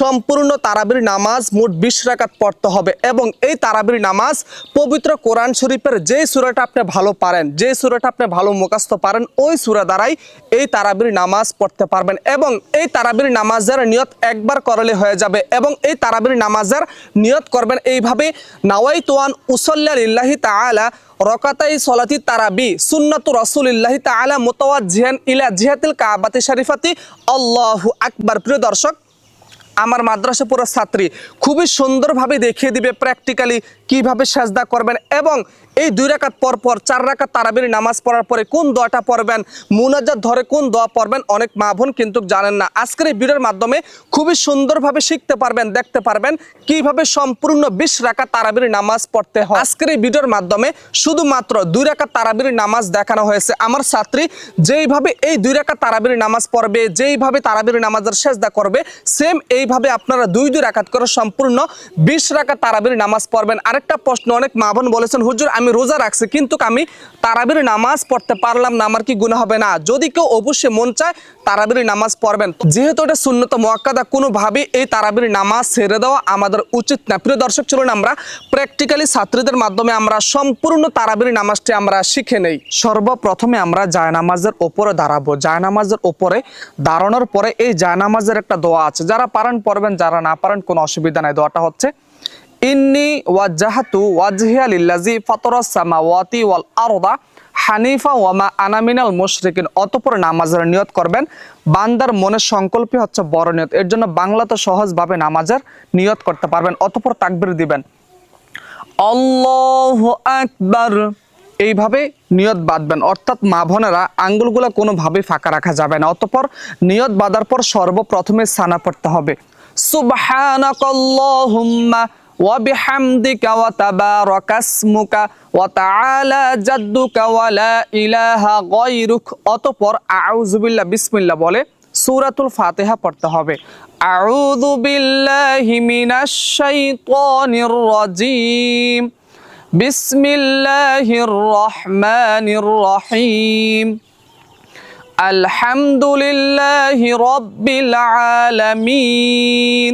সম্পূর্ণ তারাবির নামাজ মোট বিশ রাকাত পড়তে হবে এবং এই তারাবির নামাজ পবিত্র কোরআন শরীফের যে সুরাটা আপনি ভালো পারেন যে সুরাটা আপনি ভালো মুখস্থ পারেন, ওই সুরা দ্বারাই এই তারাবির নামাজ পড়তে পারবেন এবং এই তারাবির নামাজের নিয়ত একবার করলে হয়ে যাবে এবং এই তারাবির নামাজের নিয়ত করবেন এইভাবে নাওয়াই তোয়ান উসল্লা লিল্লাহি তাআলা রকাতাই সলাতি তারাবি সুন্নাতু রসুলিল্লাহি তাআলা মুতাওয়াজ্জিহান ইলা জিহাতিল কাবাতি শরীফাতি। আল্লাহু আকবার। প্রিয় দর্শক আমার মাদ্রাসা পুরো ছাত্রী। খুবই সুন্দরভাবে দেখিয়ে দিবে প্র্যাকটিক্যালি কীভাবে সাজদা করবেন এবং এই দুই রাকাত পর পর, চার রাকাত তারাবির নামাজ পড়ার পরে কোন দোয়াটা পড়বেন, মুনাজাত ধরে কোন দোয়া পড়বেন, অনেক মা বোন কিন্তু জানেন না। আজকের এই ভিডিওর মাধ্যমে খুবই সুন্দরভাবে শিখতে পারবেন, দেখতে পারবেন কীভাবে সম্পূর্ণ বিশ রাকাত তারাবির নামাজ পড়তে হয়। আজকের এই ভিডিওর মাধ্যমে শুধুমাত্র দুই রাকাত তারাবির নামাজ দেখানো হয়েছে। আমার ছাত্রী যেইভাবে এই দুই রাকাত তারাবির নামাজ পড়বে, যেইভাবে তারাবির নামাজের সেজদা করবে, সেম এইভাবে আপনারা দুই দুই রাকাত করে সম্পূর্ণ বিশ রাকাত তারাবির নামাজ পড়বেন। আরেকটা প্রশ্ন অনেক মা বোন বলেছেন, হুজুর আমি রোজা রাখছি, কিন্তু আমি তারাবির নামাজ পড়তে পারলাম না, আমার কি গুণ হবে না? যদি কেউ অবশ্যই মন চায়, তারাবির নামাজ পড়বেন। যেহেতু এটা শূন্যত মোয়াক্কাদা, কোনোভাবেই এই তারাবির নামাজ ছেড়ে দেওয়া আমাদের উচিত না। প্রিয় দর্শক, চলুন আমরা প্র্যাকটিক্যালি ছাত্রীদের মাধ্যমে আমরা সম্পূর্ণ তারাবির নামাজটি আমরা শিখে নেই। সর্বপ্রথমে আমরা জায়নামাজের ওপরে দাঁড়াবো। জায়নামাজের ওপরে দাঁড়ানোর পরে এই জায়নামাজের একটা দোয়া আছে। যারা পারেন পড়বেন, যারা না পারেন কোনো অসুবিধা নাই। দোয়াটা হচ্ছে ইন্নি ওয়াজাহাতু ওয়াজহিয়া লিল্লাজি ফাতরাস সামাওয়াতি ওয়াল আরদা হানিফা ওয়ামা আনামিনাল মুশরিকিন। অতপর নামাজের নিয়ত করবেন। বান্দার মনের সংকল্পই হচ্ছে বড় নিয়ত। এর জন্য বাংলাতে সহজভাবে নামাজের নিয়ত করতে পারবেন। অতপর তাকবির দিবেন। আল্লাহু আকবার। এইভাবে নিয়ত বাঁধবেন। অর্থাৎ মা আঙ্গুলগুলো কোনোভাবেই ফাঁকা রাখা যাবে না। অতপর নিয়ত বাঁধার পর সর্বপ্রথমে সানা পড়তে হবে। সুবহানাকাল্লাহুম্মা وبحمدك وتبارك اسمك وتعالى جدك ولا إله غيرك অতঃপর আউযু বিল্লাহ বিসমিল্লাহ বলে সূরাতুল ফাতিহা পড়তে হবে আউযু বিল্লাহি মিনাশ শাইতানির রাজিম বিসমিল্লাহির রহমানির রহিম আলহামদুলিল্লাহি রাব্বিল আলামিন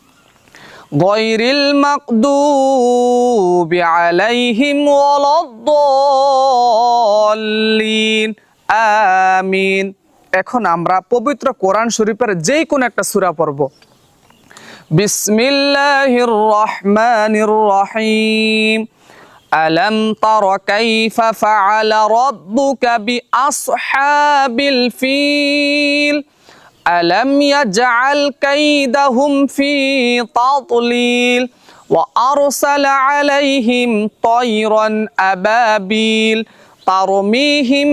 غير المغضوب عليهم ولا الضالين আমিন এখন আমরা পবিত্র কোরআন শরীফের যে কোনো একটা সূরা পড়ব বিসমিল্লাহির রহমানির রহিম ألم تر كيف فعل ربك بأصحاب الفيل ألم يجعل كيدهم في تضليل وأرسل عليهم طيرا أبابيل ترميهم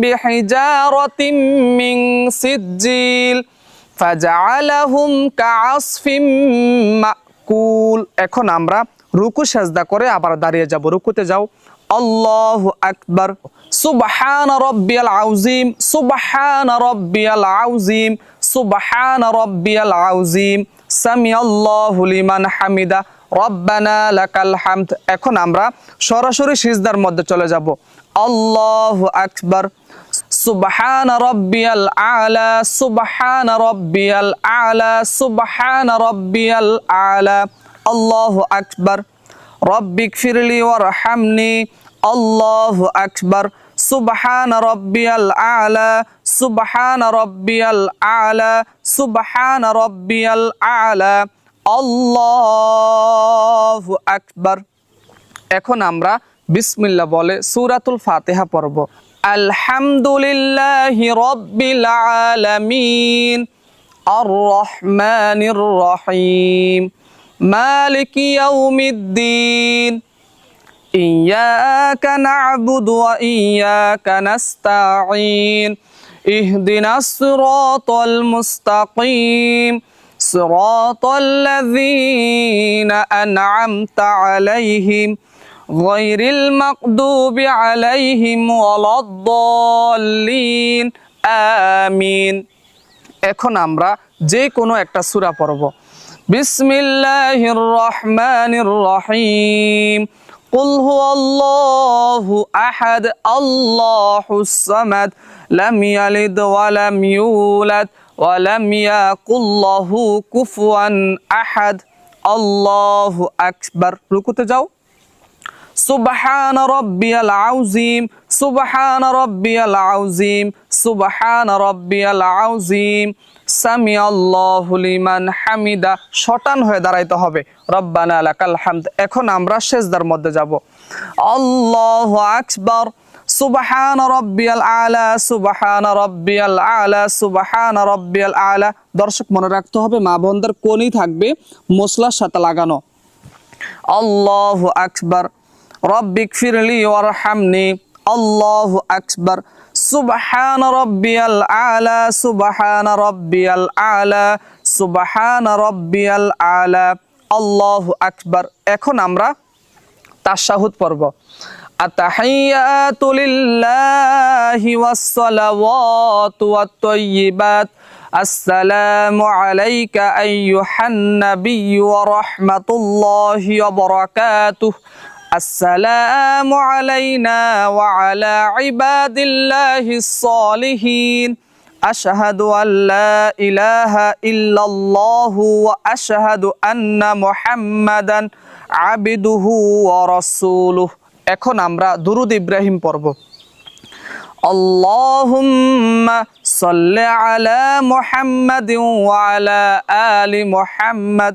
بحجارة من سجيل فجعلهم كعصف مأكول এখন আমরা রুকু সাজদা করে আবার দাঁড়িয়ে যাব রুকুতে যাও আল্লাহু আকবার সুবহান রব্বিয়াল আউজিম সুবহান রব্বিয়াল আউজিম সুবহান রব্বিয়াল আউজিম সামি লিমান হামিদা, রব্বানা লাকাল হামদ। এখন আমরা সরাসরি সিজদার মধ্যে চলে যাব। আল্লাহু আকবার। সুবহান রব্বিয়াল আলা, সুবহান রব্বিয়াল আলা, সুবহান রব্বিয়াল আলা। আল্লাহু আকবার। রব্বিক ফিরলি ওয়ারহামনি। আল্লাহু আকবার। সুবহান রব্বিয়াল আলা, সুবহান রব্বিয়াল আলা, সুবহান রব্বিয়াল আলা। আল্লাহ আকবার। এখন আমরা বিসমিল্লা বলে সুরাতুল ফাতেহা পর্ব আলহামদুলিল্লাহ রব্বিল আলামিন। আর রহমানির রহিম। মালিক ইয়াউমিদ্দিন। إياك نعبد وإياك نستعين اهدنا الصراط المستقيم صراط الذين أنعمت عليهم غير المغضوب عليهم ولا الضالين آمين এখন আমরা যে কোনো একটা সূরা পড়ব বিসমিল্লাহির রহমানির রহিম قل هو الله أحد الله الصمد لم يلد ولم يولد ولم يقل له كفوا أحد الله أكبر ركوت جاو سبحان ربي العظيم سبحان ربي العظيم سبحان ربي العظيم সামি লিমান হামিদা, শটান হয়ে দাঁড়াইতে হবে। রব্বানা লাকাল হামদ, এখন আমরা সেজদার মধ্যে যাব। আল্লাহু আকবার, সুবহান রব্বিয়াল আলা, সুবহান রব্বিয়াল আলা, সুবহান রব্বিয়াল আলা। দর্শক, মনে রাখতে হবে, মা বোনদের কোনই থাকবে, মশলার সাথে লাগানো। আল্লাহু আকবার রব্বিক ফিরলি ওয়ারহামনি। আল্লাহু আকবার সুবহান রব্বিয়াল আলা সুবহান রব্বিয়াল আলা সুবহান রব্বিয়াল আলা আল্লাহু আকবার এখন আমরা তাশাহুদ পর্ব التحيات لله والصلوات والطيبات السلام عليك أيها النبي ورحمة الله وبركاته السلام علينا وعلى عباد الله الصالحين أشهد أن لا إله إلا الله وأشهد أن محمدا عبده ورسوله এখন আমরা দুরুদ ইব্রাহিম পড়ব اللهم صل على محمد وعلى آل محمد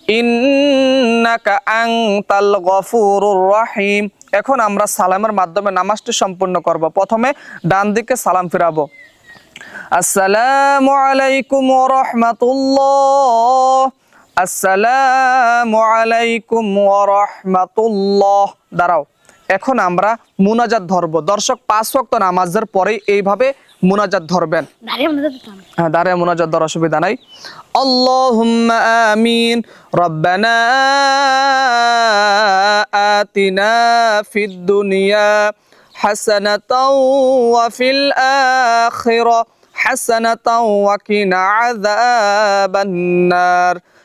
ইন্নাকা রহিম। এখন আমরা সালামের মাধ্যমে নামাজটি সম্পূর্ণ করব। প্রথমে ডান দিকে সালাম ফিরাবো। আসসালামু আলাইকুম রাহমাতুল্লাহ। আসসালামু আলাইকুম রাহমাতুল্লাহ। দাঁড়াও। এখন আমরা মুনাজাত ধরবো। দর্শক পাঁচ ওয়াক্ত নামাজের পরেই এইভাবে মুনাজাত ধরবেন। হ্যাঁ দাঁড়িয়ে মোনাজাত দেওয়ার অসুবিধা নাই। আল্লাহুম্মা আমিন। রব্বানা আতিনা ফিদ দুনিয়া হাসানাতাও ওয়া ফিল আখিরা হাসানাতাও ওয়া কিনা আযাবান নার